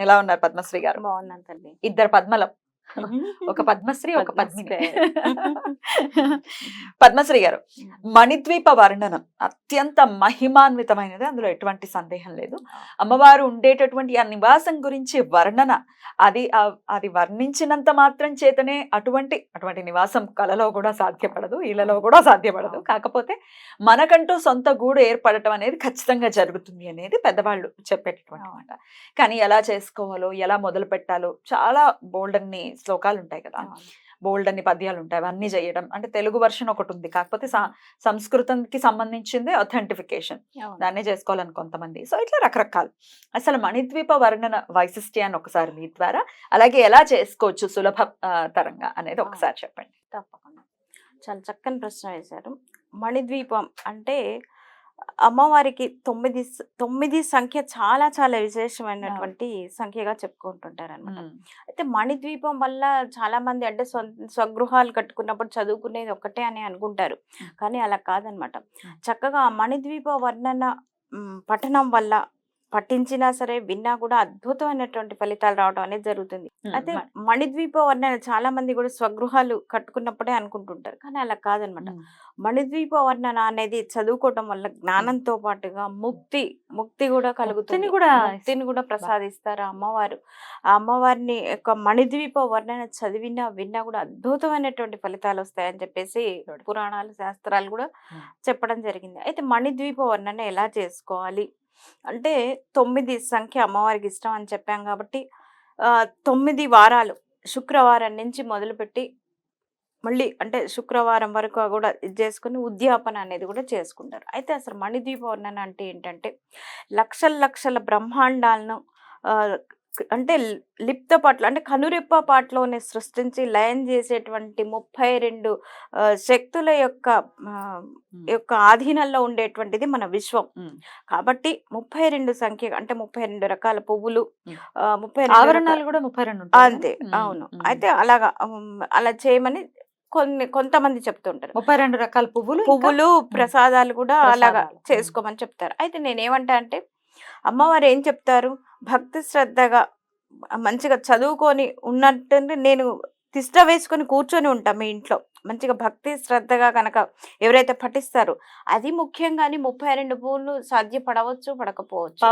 ఎలా ఉన్నారు పద్మశ్రీ గారు? బాగున్నాను తల్లి. ఇద్దరు పద్మలం. ఒక పద్మశ్రీ ఒక పద్మిని. పద్మశ్రీ. గారు. మణిద్వీప వర్ణనం అత్యంత మహిమాన్వితమైనది. అందులో ఎటువంటి సందేహం లేదు. అమ్మవారు ఉండేటటువంటి ఆ నివాసం గురించి వర్ణన అది అది వర్ణించినంత మాత్రం చేతనే అటువంటి అటువంటి నివాసం కలలో కూడా సాధ్యపడదు ఇళ్ళలో కూడా సాధ్యపడదు. కాకపోతే మనకంటూ సొంత గూడు ఏర్పడటం అనేది ఖచ్చితంగా జరుగుతుంది అనేది పెద్దవాళ్ళు చెప్పేటటువంటి మాట. కానీ ఎలా చేసుకోవాలో ఎలా మొదలు పెట్టాలో చాలా బోల్డ్ అన్ని శ్లోకాలు ఉంటాయి కదా. బోల్డ్ అన్ని పద్యాలు ఉంటాయి అవన్నీ చేయడం అంటే తెలుగు వర్షన్ ఒకటి ఉంది కాకపోతే సంస్కృతంకి సంబంధించిందే అథెంటిఫికేషన్. దాన్నే చేసుకోవాలని కొంతమంది. సో ఇట్లా రకరకాలు. అసలు మణిద్వీప వర్ణన వైశిష్ట్యాన్ని ఒకసారి మీ ద్వారా అలాగే ఎలా చేసుకోవచ్చు సులభ తరంగా అనేది ఒకసారి చెప్పండి. తప్పకుండా. చాలా చక్కని ప్రశ్న వేశారు. మణిద్వీపం అంటే అమ్మవారికి తొమ్మిది తొమ్మిది సంఖ్య చాలా చాలా విశేషమైనటువంటి సంఖ్యగా చెప్పుకుంటుంటారు అనమాట అయితే మణిద్వీపం వల్ల చాలా మంది అంటే స్వ- స్వగృహాలు కట్టుకున్నప్పుడు చదువుకునేది ఒక్కటే అని అనుకుంటారు. కానీ అలా కాదనమాట. చక్కగా మణిద్వీప వర్ణన పఠనం వల్ల పఠించినా సరే విన్నా కూడా అద్భుతమైనటువంటి ఫలితాలు రావడం అనేది జరుగుతుంది. అయితే మణిద్వీప వర్ణన చాలా మంది కూడా స్వగృహాలు కట్టుకున్నప్పుడే అనుకుంటుంటారు. కానీ అలా కాదనమాట. మణిద్వీప వర్ణన అనేది చదువుకోవటం వల్ల జ్ఞానంతో పాటుగా ముక్తి ముక్తి కూడా కలుగుతుంది. కూడా ముక్తిని కూడా ప్రసాదిస్తారు అమ్మవారు. ఆ అమ్మవారిని యొక్క మణిద్వీప వర్ణన చదివినా విన్నా కూడా అద్భుతమైనటువంటి ఫలితాలు వస్తాయని చెప్పేసి పురాణాలు శాస్త్రాలు కూడా. చెప్పడం జరిగింది. అయితే మణిద్వీప వర్ణన ఎలా చేసుకోవాలి? అంటే తొమ్మిది సంఖ్య అమ్మవారికి ఇష్టం అని చెప్పాం కాబట్టి తొమ్మిది వారాలు శుక్రవారం నుంచి మొదలుపెట్టి మళ్ళీ అంటే శుక్రవారం వరకు కూడా ఇది చేసుకుని ఉద్యాపన అనేది కూడా చేసుకుంటారు. అయితే అసలు మణిద్వీప వర్ణన అంటే ఏంటంటే లక్షల లక్షల బ్రహ్మాండాలను అంటే లిప్త పాటలు అంటే కనురెప్ప పాటలోనే సృష్టించి లయం చేసేటువంటి ముప్పై రెండు శక్తుల యొక్క యొక్క ఆధీనంలో ఉండేటువంటిది మన విశ్వం. కాబట్టి ముప్పై రెండు సంఖ్య అంటే ముప్పై రెండు రకాల పువ్వులు ముప్పై ఆవరణాలు కూడా ముప్పై రెండు అంతే? అవును. అయితే అలాగా అలా చేయమని కొన్ని కొంతమంది చెప్తుంటారు. ముప్పై రెండు రకాల పువ్వులు పువ్వులు ప్రసాదాలు కూడా అలాగా. చేసుకోమని చెప్తారు. అయితే నేనేమంటా అంటే అమ్మవారు ఏం చెప్తారు? భక్తి శ్రద్ధగా మంచిగా చదువుకొని ఉన్నట్టు నేను తిష్ట వేసుకొని కూర్చొని ఉంటాం మీ ఇంట్లో. మంచిగా భక్తి శ్రద్ధగా కనుక ఎవరైతే పఠిస్తారో అది ముఖ్యంగాని ముప్పై రెండు పూలు సాధ్యపడవచ్చు పడకపోవచ్చు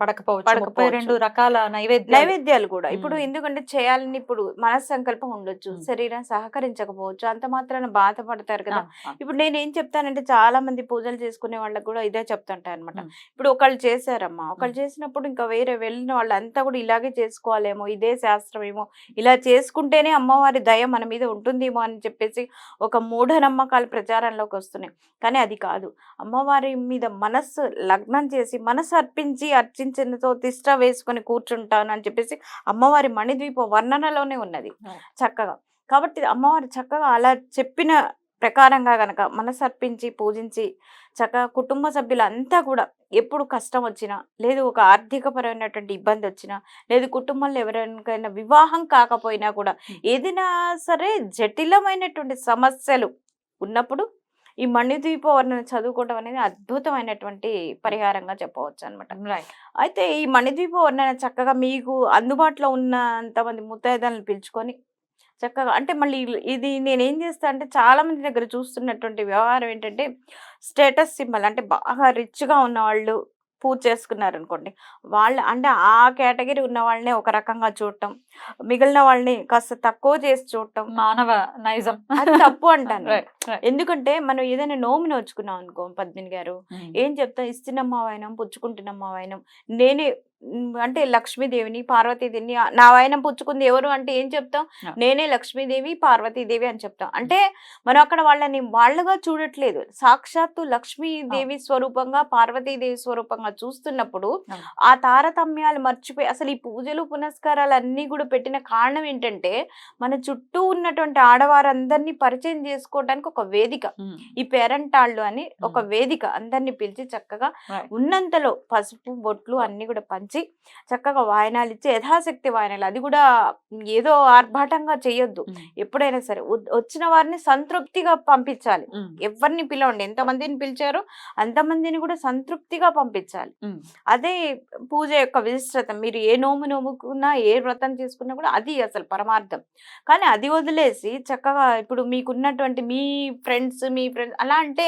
పడకపోవచ్చు ముప్పై. రెండు రకాల నైవేద్యాలు నైవేద్యాలు కూడా ఇప్పుడు. ఎందుకంటే చేయాలని ఇప్పుడు మనస్సంకల్పం ఉండొచ్చు. శరీరం సహకరించకపోవచ్చు అంత మాత్రాన బాధపడతారు కదా. ఇప్పుడు నేను ఏం చెప్తానంటే చాలా మంది పూజలు చేసుకునే వాళ్ళకి కూడా ఇదే చెప్తుంటా అనమాట. ఇప్పుడు ఒకళ్ళు చేశారమ్మా ఒకళ్ళు. చేసినప్పుడు ఇంకా వేరే వెళ్ళిన వాళ్ళంతా కూడా ఇలాగే చేసుకోవాలేమో ఇదే శాస్త్రం ఏమో ఇలా చేసుకుంటేనే అమ్మవారి దయ మన మీద ఉంటుందేమో అని చెప్పేసి ఒక మూఢనమ్మకాలు ప్రచారంలోకి వస్తున్నాయి. కానీ అది కాదు. అమ్మవారి మీద మనస్సు లగ్నం చేసి మనసు అర్పించి అర్చించినతో తిష్ట వేసుకొని కూర్చుంటాను అని చెప్పేసి అమ్మవారి మణిద్వీప వర్ణనలోనే ఉన్నది. చక్కగా. కాబట్టి అమ్మవారు చక్కగా అలా చెప్పిన ప్రకారంగా గనక మనసు అర్పించి పూజించి చక్కగా కుటుంబ సభ్యులంతా కూడా ఎప్పుడు కష్టం వచ్చినా లేదు ఒక ఆర్థికపరమైనటువంటి ఇబ్బంది వచ్చినా లేదు కుటుంబంలో ఎవరికైనా వివాహం కాకపోయినా కూడా ఏదైనా సరే జటిలమైనటువంటి సమస్యలు ఉన్నప్పుడు ఈ మణిద్వీప వర్ణన చదువుకోవడం అనేది అద్భుతమైనటువంటి పరిహారంగా చెప్పవచ్చు అనమాట. అయితే ఈ మణిద్వీప వర్ణన చక్కగా మీకు అందుబాటులో ఉన్నంతమంది ముత్తైదాలను పిలుచుకొని చక్కగా అంటే మళ్ళీ ఇది నేను ఏం చేస్తా అంటే చాలా మంది దగ్గర చూస్తున్నటువంటి వ్యవహారం ఏంటంటే స్టేటస్ సింబల్ అంటే బాగా రిచ్గా ఉన్న వాళ్ళు పూజ చేసుకున్నారు అనుకోండి వాళ్ళ అంటే ఆ కేటగిరీ ఉన్న వాళ్ళని ఒక రకంగా చూడటం మిగిలిన వాళ్ళని కాస్త తక్కువ చేసి చూడటం. మానవ నైజం. అది తప్పు అంటాను. ఎందుకంటే మనం ఏదైనా నోము నోచుకున్నాం అనుకో పద్మిని గారు. ఏం చెప్తాం? ఇస్తున్నమ్మ వైనం పుచ్చుకుంటున్నమ్మ వైనం. నేనే అంటే లక్ష్మీదేవిని పార్వతీదేవిని నా వాయనం పుచ్చుకుంది ఎవరు అంటే ఏం చెప్తాం. నేనే లక్ష్మీదేవి పార్వతీదేవి అని చెప్తాం అంటే మనం అక్కడ వాళ్ళని వాళ్ళగా చూడట్లేదు సాక్షాత్తు లక్ష్మీదేవి స్వరూపంగా పార్వతీదేవి స్వరూపంగా చూస్తున్నప్పుడు ఆ. తారతమ్యాలు మర్చిపోయి అసలు ఈ పూజలు పునస్కారాలు అన్ని కూడా పెట్టిన కారణం ఏంటంటే మన చుట్టూ ఉన్నటువంటి ఆడవారందరినీ పరిచయం చేసుకోవడానికి ఒక వేదిక ఈ పేరంటాళ్ళు అని ఒక. వేదిక అందరినీ పిలిచి చక్కగా. ఉన్నంతలో పసుపు బొట్లు అన్ని కూడా పంచి చక్కగా వాయనాలు ఇచ్చి యథాశక్తి వాయనాలు. అది కూడా ఏదో ఆర్భాటంగా చేయొద్దు ఎప్పుడైనా సరే వచ్చిన వారిని సంతృప్తిగా పంపించాలి. ఎవరిని పిలవండి. ఎంతమందిని పిలిచారో అంతమందిని కూడా సంతృప్తిగా పంపించాలి. అదే పూజ యొక్క విశిష్టత. మీరు ఏ నోము నోముకున్నా ఏ వ్రతం చేసుకున్నా కూడా అది అసలు పరమార్థం. కానీ అది వదిలేసి చక్కగా ఇప్పుడు మీకున్నటువంటి మీ ఫ్రెండ్స్ మీ ఫ్రెండ్స్ అలా అంటే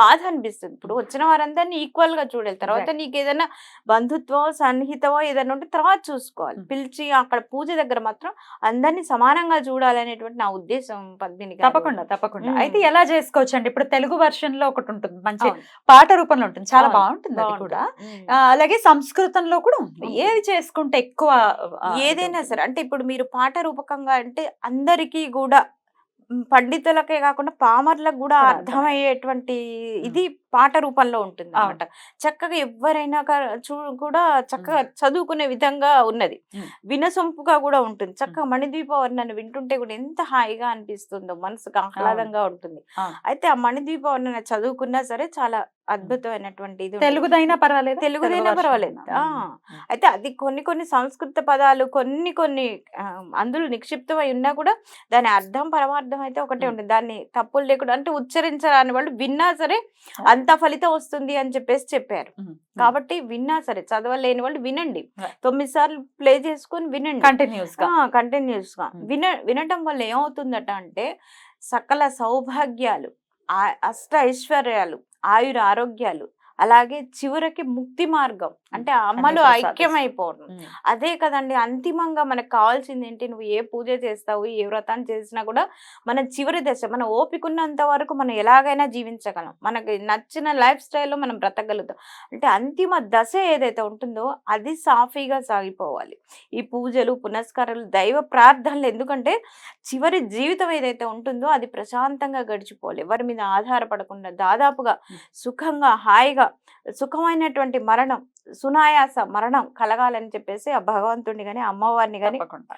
బాధ అనిపిస్తుంది. ఇప్పుడు వచ్చిన వారందరినీ ఈక్వల్గా చూడాలి. తర్వాత నీకు ఏదైనా బంధుత్వం సన్నిహితమో ఏదైనా ఉంటే తర్వాత చూసుకోవాలి. పిలిచి అక్కడ పూజ దగ్గర మాత్రం అందరినీ సమానంగా చూడాలనేటువంటి నా ఉద్దేశం పద్మిని. తప్పకుండా తప్పకుండా. అయితే ఎలా చేసుకోవచ్చు అండి ఇప్పుడు తెలుగు వర్షన్లో ఒకటి ఉంటుంది మంచి పాట రూపంలో ఉంటుంది చాలా బాగుంటుంది అది. కూడా అలాగే సంస్కృతంలో కూడా. ఏవి చేసుకుంటే ఎక్కువ ఏదైనా? సరే అంటే ఇప్పుడు మీరు పాట రూపకంగా అంటే అందరికీ కూడా పండితులకే కాకుండా పామర్లకు కూడా అర్థమయ్యేటువంటి ఇది పాట రూపంలో ఉంటుంది అనమాట చక్కగా ఎవరైనా కూడా చక్కగా చదువుకునే విధంగా ఉన్నది. వినసొంపుగా కూడా ఉంటుంది. చక్కగా మణిద్వీప వర్ణన వింటుంటే కూడా ఎంత హాయిగా అనిపిస్తుందో మనసుకు ఆహ్లాదంగా ఉంటుంది. అయితే ఆ మణిద్వీప వర్ణన చదువుకున్నా సరే చాలా అద్భుతమైనటువంటి ఇది. తెలుగుదైనా పర్వాలేదు? తెలుగుదైనా పర్వాలేదు. అయితే అది కొన్ని కొన్ని సంస్కృత పదాలు కొన్ని కొన్ని అందులో నిక్షిప్తమై ఉన్నా కూడా దాని అర్థం పరమార్థం అయితే ఒకటే. ఉంటుంది. దాన్ని తప్పులు లేకుండా అంటే ఉచ్చరించరాని వాళ్ళు విన్నా సరే అంత ఫలితం వస్తుంది అని చెప్పేసి చెప్పారు. కాబట్టి విన్నా సరే చదవలేని వాళ్ళు వినండి. తొమ్మిది సార్లు ప్లే చేసుకొని వినండి. కంటిన్యూస్గా. కంటిన్యూస్గా. విన వినటం వల్ల ఏమవుతుందట అంటే సకల సౌభాగ్యాలు అష్ట ఐశ్వర్యాలు ఆయుర ఆరోగ్యాలు అలాగే చివరికి ముక్తి మార్గం. అంటే అమ్మలో. ఐక్యమైపోవడం. అదే కదండి అంతిమంగా మనకు కావాల్సింది ఏంటి? నువ్వు ఏ పూజ చేస్తావు? ఏ వ్రతం చేసినా కూడా మన చివరి దశ మన ఓపికన్నంత వరకు మనం ఎలాగైనా జీవించగలం. మనకి నచ్చిన లైఫ్ స్టైల్లో మనం బ్రతకగలుగుతాం. అంటే అంతిమ దశ ఏదైతే ఉంటుందో అది సాఫీగా సాగిపోవాలి. ఈ పూజలు పునస్కారాలు దైవ ప్రార్థనలు ఎందుకంటే చివరి జీవితం ఏదైతే ఉంటుందో అది ప్రశాంతంగా గడిచిపోవాలి. ఎవరి మీద ఆధారపడకుండా దాదాపుగా సుఖంగా హాయిగా సుఖమైనటువంటి మరణం సునాయాస మరణం కలగాలని చెప్పేసి ఆ భగవంతుడిని గాని అమ్మవారిని గాని తప్పకుండా.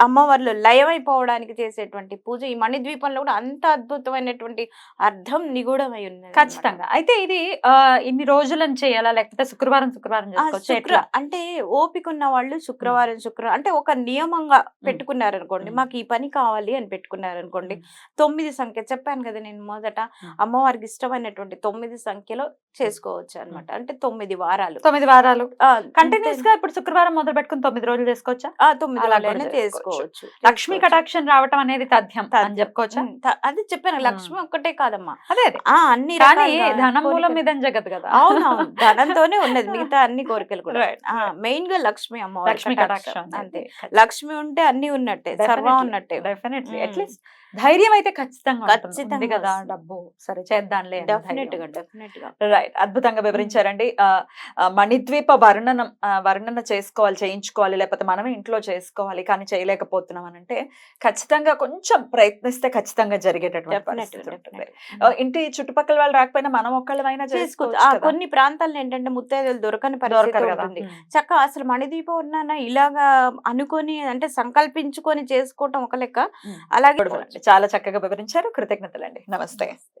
అమ్మవారిలో లయమైపోవడానికి చేసేటువంటి పూజ ఈ మణిద్వీపంలో కూడా అంత అద్భుతమైనటువంటి అర్థం నిగూఢమై ఉన్నది ఖచ్చితంగా. అయితే ఇది ఆ, ఇన్ని రోజులను చేయాలా? లేకపోతే శుక్రవారం శుక్రవారం శుక్ర అంటే ఓపిక ఉన్న వాళ్ళు శుక్రవారం శుక్రవారం అంటే ఒక నియమంగా పెట్టుకున్నారు అనుకోండి. మాకు ఈ పని కావాలి అని పెట్టుకున్నారు అనుకోండి మ్మ్. తొమ్మిది సంఖ్య చెప్పాను కదా నేను మొదట మ్మ్. అమ్మవారికి ఇష్టమైనటువంటి తొమ్మిది సంఖ్యలో చేసుకోవచ్చు అన్నమాట అంటే తొమ్మిది వారాలు. తొమ్మిది వారాలు. కంటిన్యూస్. గా ఇప్పుడు శుక్రవారం మొదలు పెట్టుకుని తొమ్మిది రోజులు చేసుకోవచ్చా? ఆ, తొమ్మిది రోజులైనా కూడా చేసుకోవచ్చు. లక్ష్మీ చేసుకోవచ్చు. కటాక్షం రావటం అనేది తథ్యం అని. చెప్పుకోవచ్చా? అది చెప్పాను. మ్మ్. లక్ష్మి ఒక్కటే కాదమ్మా. అదే అన్ని కానీ ధనం మూలం మీద జగత్ కదా. అవునవును. ధనంతోనే ఉన్నది. మిగతా అన్ని కోరికలు కూడా. మెయిన్గా లక్ష్మి అమ్మవారి లక్ష్మీ కటాక్షం. కటాక్షం. అంతే. లక్ష్మి ఉంటే అన్ని ఉన్నట్టే. సర్వం ఉన్నట్టే. డెఫినెట్లీ. అట్లీస్ట్ ధైర్యం అయితే ఖచ్చితంగా. ఖచ్చితంగా కదా. డబ్బు సరే చేద్దాంలే అనే డెఫినెట్ ధైర్యం. గా డెఫినెట్గా రైట్ అద్భుతంగా వివరించారండి మణిద్వీప వర్ణనం వర్ణన చేసుకోవాలి చేయించుకోవాలి లేకపోతే మనమే ఇంట్లో చేసుకోవాలి కానీ చేయలేకపోతున్నాం అని అంటే ఖచ్చితంగా కొంచెం ప్రయత్నిస్తే ఖచ్చితంగా జరిగేటటువంటి ఇంటి చుట్టుపక్కల వాళ్ళు రాకపోయినా మనం ఒక్కళ్ళమైనా చేసుకోవచ్చు. కొన్ని ప్రాంతాల్లో ఏంటంటే ముత్తైదులు దొరకని పరిస్థితి ఉంటుంది. చక్కగా అసలు మణిదీపం ఉన్నానా ఇలాగా అనుకొని అంటే సంకల్పించుకొని చేసుకోవటం ఒక లెక్క. అలాగే చాలా చక్కగా వివరించారు. కృతజ్ఞతలండి. నమస్తే.